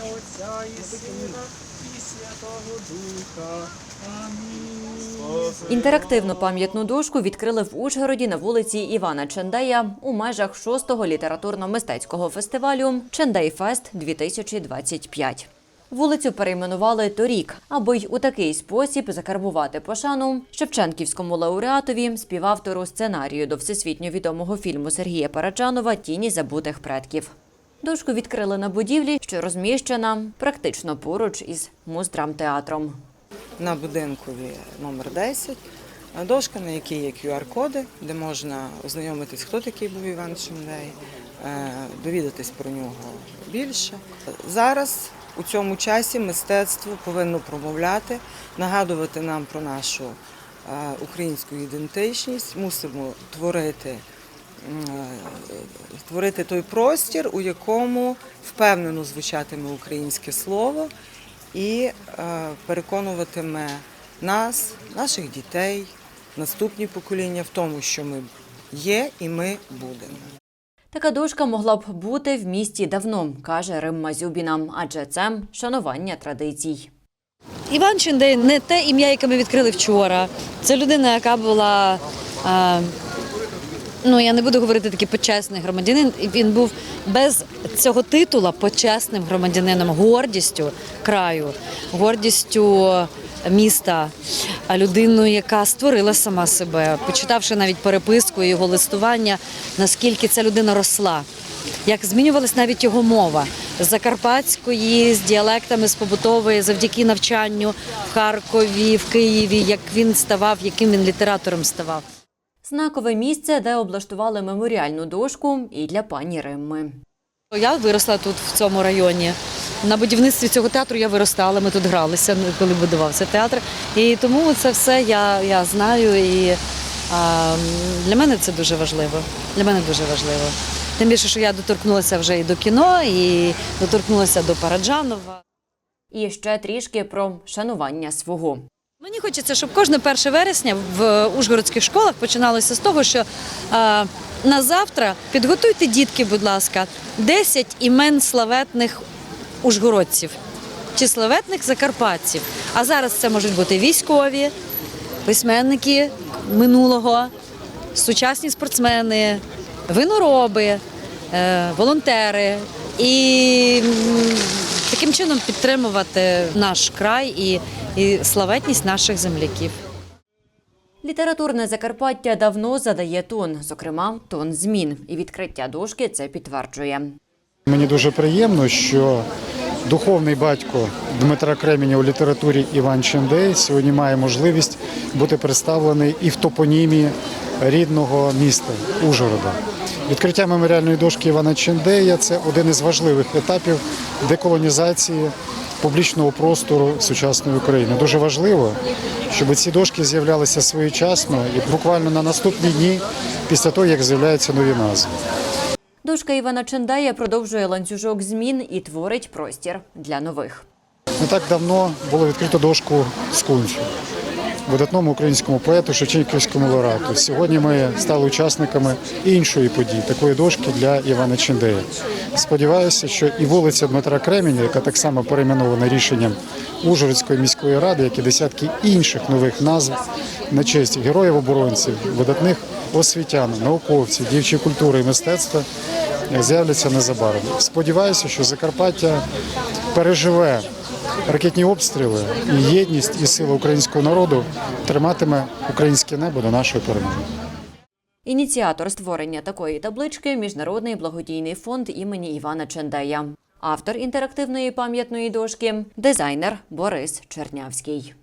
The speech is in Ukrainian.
ім'я Отця і Сина і Святого Духа. Інтерактивну пам'ятну дошку відкрили в Ужгороді на вулиці Івана Чендея у межах шостого літературно-мистецького фестивалю Чендей Фест 2025. Вулицю перейменували торік, аби й у такий спосіб закарбувати пошану Шевченківському лауреатові, співавтору сценарію до всесвітньо відомого фільму Сергія Параджанова Тіні забутих предків. Дошку відкрили на будівлі, що розміщена практично поруч із муздрамтеатром. на будинкові номер 10. Дошка, на якій є QR-коди, де можна ознайомитись, хто такий був Іван Шендей, е, довідатись про нього більше. Зараз у цьому часі мистецтво повинно промовляти, нагадувати нам про нашу е, українську ідентичність, мусимо творити. М, е, Творити той простір, у якому впевнено звучатиме українське слово, і е, переконуватиме нас, наших дітей, наступні покоління в тому, що ми є і ми будемо. Така дошка могла б бути в місті давно, каже Римма Зюбіна, адже це шанування традицій. Іван Чендей не те ім'я, яке ми відкрили вчора. Це людина, яка була. А, ну, я не буду говорити такий почесний громадянин. Він був без цього титула почесним громадянином, гордістю краю, гордістю міста, а людиною, яка створила сама себе, почитавши навіть переписку його листування, наскільки ця людина росла як змінювалась навіть його мова з закарпатської, з діалектами з побутової, завдяки навчанню в Харкові, в Києві, як він ставав, яким він літератором ставав. Знакове місце, де облаштували меморіальну дошку і для пані Римми. Я виросла тут, в цьому районі. На будівництві цього театру я виростала, ми тут гралися, коли будувався театр. І тому це все я, я знаю. І а, для мене це дуже важливо. Для мене дуже важливо. Тим більше, що я доторкнулася вже і до кіно, і доторкнулася до Параджанова. І ще трішки про шанування свого. Мені хочеться, щоб кожне 1 вересня в ужгородських школах починалося з того, що а, на завтра підготуйте дітки, будь ласка, 10 імен славетних ужгородців чи славетних закарпатців. А зараз це можуть бути військові, письменники минулого, сучасні спортсмени, винороби, е, волонтери. І таким чином підтримувати наш край і, і славетність наших земляків. Літературне Закарпаття давно задає тон, зокрема тон змін, і відкриття дошки це підтверджує. Мені дуже приємно, що духовний батько Дмитра Кременя у літературі Іван Чендей сьогодні має можливість бути представлений і в топонімі рідного міста Ужгорода. Відкриття меморіальної дошки Івана Чендея це один із важливих етапів деколонізації публічного простору сучасної України. Дуже важливо, щоб ці дошки з'являлися своєчасно і буквально на наступні дні після того, як з'являються нові назви. Дошка Івана Чендая продовжує ланцюжок змін і творить простір для нових. Не так давно було відкрито дошку Скунцю, видатному українському поету Шевченківському лауреату. Сьогодні ми стали учасниками іншої події, такої дошки для Івана Чендея. Сподіваюся, що і вулиця Дмитра Кременя, яка так само перейменована рішенням Ужгородської міської ради, як і десятки інших нових назв на честь героїв-оборонців, видатних освітян, науковців, дівчої культури і мистецтва з'являться незабаром. Сподіваюся, що Закарпаття переживе ракетні обстріли і єдність і сила українського народу триматиме українське небо до нашої перемоги. Ініціатор створення такої таблички Міжнародний благодійний фонд імені Івана Чендея. Автор інтерактивної пам'ятної дошки дизайнер Борис Чернявський.